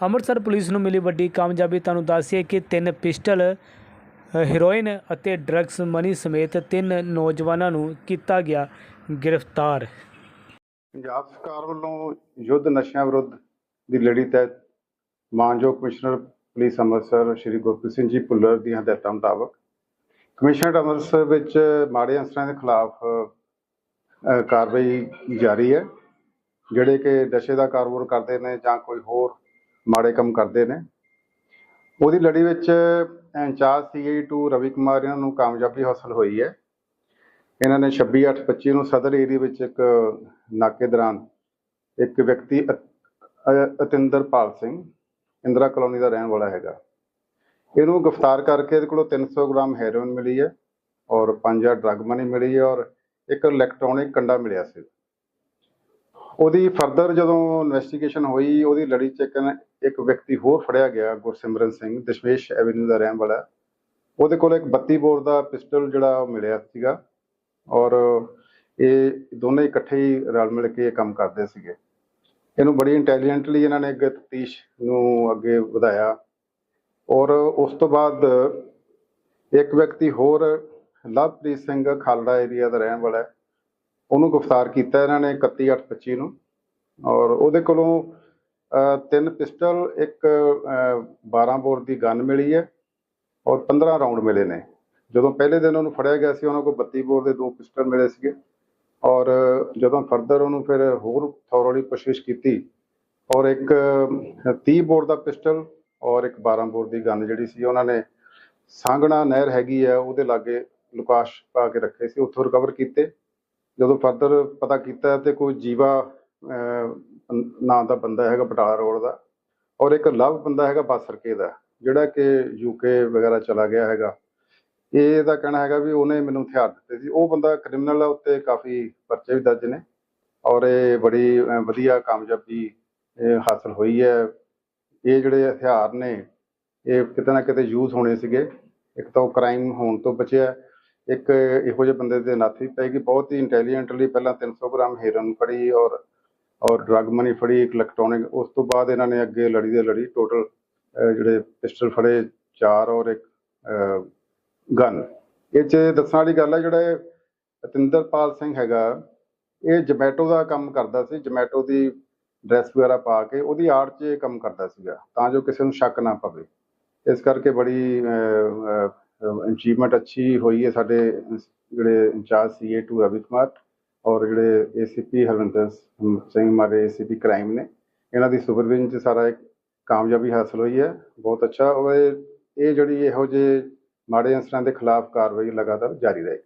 Amritsar police ਨੂੰ ਮਿਲੀ ਵੱਡੀ ਕਾਮਯਾਬੀ, ਤੁਹਾਨੂੰ ਦੱਸੀਏ ਕਿ ਤਿੰਨ ਪਿਸਟਲ ਹੀਰੋਇਨ ਅਤੇ ਡਰੱਗਸ ਮਨੀ ਸਮੇਤ ਤਿੰਨ ਨੌਜਵਾਨਾਂ ਨੂੰ ਕੀਤਾ ਗਿਆ ਗ੍ਰਿਫਤਾਰ। ਪੰਜਾਬ ਸਰਕਾਰ ਵੱਲੋਂ ਯੁੱਧ ਨਸ਼ਿਆਂ ਵਿਰੁੱਧ ਦੀ ਲੜੀ ਤਹਿਤ ਮਾਨਯੋਗ ਕਮਿਸ਼ਨਰ ਪੁਲਿਸ ਅੰਮ੍ਰਿਤਸਰ ਸ਼੍ਰੀ ਗੁਰਪ੍ਰੀਤ ਸਿੰਘ ਜੀ ਭੁੱਲਰ ਦੀਆਂ ਹਦਾਇਤਾਂ ਮੁਤਾਬਕ ਕਮਿਸ਼ਨਰ ਅੰਮ੍ਰਿਤਸਰ ਵਿੱਚ ਮਾੜੇ ਅੰਸਰਾਂ ਦੇ ਖਿਲਾਫ ਕਾਰਵਾਈ ਜਾਰੀ ਹੈ, ਜਿਹੜੇ ਕਿ ਨਸ਼ੇ ਦਾ ਕਾਰੋਬਾਰ ਕਰਦੇ ਨੇ ਜਾਂ ਕੋਈ ਹੋਰ ਮਾੜੇ ਕੰਮ ਕਰਦੇ ਨੇ। ਉਹਦੀ ਲੜੀ ਵਿੱਚ ਇੰਚਾਰਜ ਸੀਆਈ 2 ਰਵੀ ਕੁਮਾਰ, ਇਹਨਾਂ ਨੂੰ ਕਾਮਯਾਬੀ ਹਾਸਲ ਹੋਈ ਹੈ। ਇਹਨਾਂ ਨੇ 26/8/25 ਨੂੰ ਸਦਰ ਏਰੀਆ ਵਿੱਚ ਇੱਕ ਨਾਕੇ ਦੌਰਾਨ ਇੱਕ ਵਿਅਕਤੀ ਅ- ਅ- ਅਤਿੰਦਰਪਾਲ ਸਿੰਘ, ਇੰਦਰਾ ਕਲੋਨੀ ਦਾ ਰਹਿਣ ਵਾਲਾ ਹੈਗਾ। ਇਹਨੂੰ ਗ੍ਰਿਫਤਾਰ ਕਰਕੇ ਇਹਦੇ ਕੋਲੋਂ 300 ਗ੍ਰਾਮ ਹੈਰੋਇਨ ਮਿਲੀ ਹੈ ਔਰ 5000 ਡਰੱਗ ਮਨੀ ਮਿਲੀ ਹੈ ਔਰ ਇੱਕ ਇਲੈਕਟ੍ਰੋਨਿਕ ਕੰਡਾ ਮਿਲਿਆ ਸੀ। ਉਹਦੀ ਫਰਦਰ ਜਦੋਂ ਇਨਵੈਸਟੀਗੇਸ਼ਨ ਹੋਈ, ਉਹਦੀ ਲੜੀ ਚ ਇੱਕ ਵਿਅਕਤੀ ਹੋਰ ਫੜਿਆ ਗਿਆ, ਗੁਰਸਿਮਰਨ ਸਿੰਘ, ਦਸ਼ਮੇਸ਼ ਐਵਨਿਊ ਦਾ ਰਹਿਣ ਵਾਲਾ। ਉਹਦੇ ਕੋਲ ਇੱਕ 32 ਬੋਰ ਦਾ ਪਿਸਟਲ ਜਿਹੜਾ ਉਹ ਮਿਲਿਆ ਸੀਗਾ ਔਰ ਇਹ ਦੋਨੇ ਇਕੱਠੇ ਹੀ ਰਲ ਮਿਲ ਕੇ ਇਹ ਕੰਮ ਕਰਦੇ ਸੀਗੇ। ਇਹਨੂੰ ਬੜੀ ਇੰਟੈਲੀਜੈਂਟਲੀ ਇਹਨਾਂ ਨੇ ਅੱਗੇ ਤਫਤੀਸ਼ ਨੂੰ ਅੱਗੇ ਵਧਾਇਆ ਔਰ ਉਸ ਤੋਂ ਬਾਅਦ ਇੱਕ ਵਿਅਕਤੀ ਹੋਰ, ਲਵਪ੍ਰੀਤ ਸਿੰਘ ਖਾਲੜਾ ਏਰੀਆ ਦਾ ਰਹਿਣ ਵਾਲਾ ਹੈ। ਉਹਨੂੰ ਗ੍ਰਿਫਤਾਰ ਕੀਤਾ ਇਹਨਾਂ ਨੇ 31/8/25 ਨੂੰ। ਔਰ ਉਹਦੇ ਕੋਲੋਂ ਤਿੰਨ ਪਿਸਟਲ ਇੱਕ ਅਹ, 12 ਬੋਰ ਦੀ ਗਨ ਮਿਲੀ ਹੈ ਔਰ 15 ਰਾਉਂਡ ਮਿਲੇ ਨੇ। ਜਦੋਂ ਪਹਿਲੇ ਦਿਨ ਉਹਨੂੰ ਫੜਿਆ ਗਿਆ ਸੀ ਉਹਨਾਂ ਕੋਲ 32 ਬੋਰ ਦੇ ਦੋ ਪਿਸਟਲ ਮਿਲੇ ਸੀਗੇ। ਔਰ ਜਦੋਂ ਫਰਦਰ ਉਹਨੂੰ ਫਿਰ ਹੋਰ ਥੋਰਲੀ ਪੁੱਛਗਿੱਛ ਕੀਤੀ ਔਰ ਇੱਕ ਅਹ, 30 ਬੋਰ ਦਾ ਪਿਸਟਲ ਔਰ ਇੱਕ 12 ਬੋਰ ਦੀ ਗਨ ਜਿਹੜੀ ਸੀ ਉਹਨਾਂ ਨੇ ਸਾਂਗਣਾ ਨਹਿਰ ਹੈਗੀ ਹੈ ਉਹਦੇ ਲਾਗੇ ਲੁਕਾਸ਼ ਪਾ ਕੇ ਰੱਖੇ ਸੀ ਉੱਥੋਂ ਰਿਕਵਰ ਕੀਤੇ। ਜਦੋਂ ਫਰਦਰ ਪਤਾ ਕੀਤਾ ਤੇ ਕੋਈ ਜੀਵਾ ਨਾਂ ਦਾ ਬੰਦਾ ਹੈਗਾ ਬਟਾਲਾ ਰੋਡ ਦਾ ਔਰ ਇੱਕ ਲਵ ਬੰਦਾ ਹੈਗਾ ਬਾਸਰਕੇ ਦਾ, ਜਿਹੜਾ ਕਿ ਯੂਕੇ ਵਗੈਰਾ ਚਲਾ ਗਿਆ ਹੈਗਾ। ਇਹ ਦਾ ਕਹਿਣਾ ਹੈਗਾ ਵੀ ਉਹਨੇ ਮੈਨੂੰ ਹਥਿਆਰ ਦਿੱਤੇ ਸੀ। ਉਹ ਬੰਦਾ ਕ੍ਰਿਮੀਨਲ ਆ, ਉੱਤੇ ਕਾਫੀ ਪਰਚੇ ਵੀ ਦਰਜ ਨੇ ਔਰ ਇਹ ਬੜੀ ਵਧੀਆ ਕਾਮਯਾਬੀ ਹਾਸਲ ਹੋਈ ਹੈ। ਇਹ ਜਿਹੜੇ ਹਥਿਆਰ ਨੇ, ਇਹ ਕਿਤੇ ਨਾ ਕਿਤੇ ਯੂਜ਼ ਹੋਣੇ ਸੀਗੇ। ਇੱਕ ਤਾਂ ਉਹ ਕ੍ਰਾਈਮ ਹੋਣ ਤੋਂ ਬਚਿਆ। ਇੱਕ ਇਹੋ ਜਿਹੇ ਬੰਦੇ ਦੇ ਨੱਥ ਵੀ ਪਏਗੀ। ਬਹੁਤ ਹੀ ਇੰਟੈਲੀਜੈਂਟਲੀ ਪਹਿਲਾਂ 300 ਗ੍ਰਾਮ ਹੈਰੋਇਨ ਫੜੀ ਔਰ ਔਰ ਡਰੱਗ ਮਨੀ ਫੜੀ, ਇੱਕ ਇਲੈਕਟ੍ਰੋਨਿਕ ਉਸ ਤੋਂ ਬਾਅਦ ਇਹਨਾਂ ਨੇ ਅੱਗੇ ਲੜੀ ਦੇ ਲੜੀ ਟੋਟਲ ਜਿਹੜੇ ਪਿਸਟਲ ਫੜੇ, ਚਾਰ ਔਰ ਇੱਕ ਗਨ ਇਹ ਚ ਦੱਸਣ ਵਾਲੀ ਗੱਲ ਹੈ, ਜਿਹੜਾ ਇਹ ਅਤਿੰਦਰਪਾਲ ਸਿੰਘ ਹੈਗਾ, ਇਹ ਜਮੈਟੋ ਦਾ ਕੰਮ ਕਰਦਾ ਸੀ, ਜਮੈਟੋ ਦੀ ਡਰੈਸ ਵਗੈਰਾ ਪਾ ਕੇ ਉਹਦੀ ਆੜ 'ਚ ਇਹ ਕੰਮ ਕਰਦਾ ਸੀਗਾ, ਤਾਂ ਜੋ ਕਿਸੇ ਨੂੰ ਸ਼ੱਕ ਨਾ ਪਵੇ। ਇਸ ਕਰਕੇ ਬੜੀ ਅਚੀਵਮੈਂਟ ਅੱਛੀ ਹੋਈ ਹੈ ਸਾਡੇ ਜਿਹੜੇ ਇੰਚਾਰਜ ਸੀਏ 2 ਰਵੀ ਕੁਮਾਰ ਔਰ ਜਿਹੜੇ ਏਸੀਪੀ ਹਰਵਿੰਦਰ ਸਿੰਘ ਮਾਰੇ ਏਸੀਪੀ ਕ੍ਰਾਈਮ ਨੇ, ਇਹਨਾਂ ਦੀ ਸੁਪਰਵਿਜ਼ਨ 'ਚ ਸਾਰਾ ਇੱਕ ਕਾਮਯਾਬੀ ਹਾਸਲ ਹੋਈ ਹੈ, ਬਹੁਤ ਅੱਛਾ ਔਰ ਇਹ ਜਿਹੜੀ ਇਹੋ ਜਿਹੇ ਮਾੜੇ ਅਨਸਰਾਂ ਦੇ ਖਿਲਾਫ ਕਾਰਵਾਈ ਲਗਾਤਾਰ ਜਾਰੀ ਰਹੇਗੀ।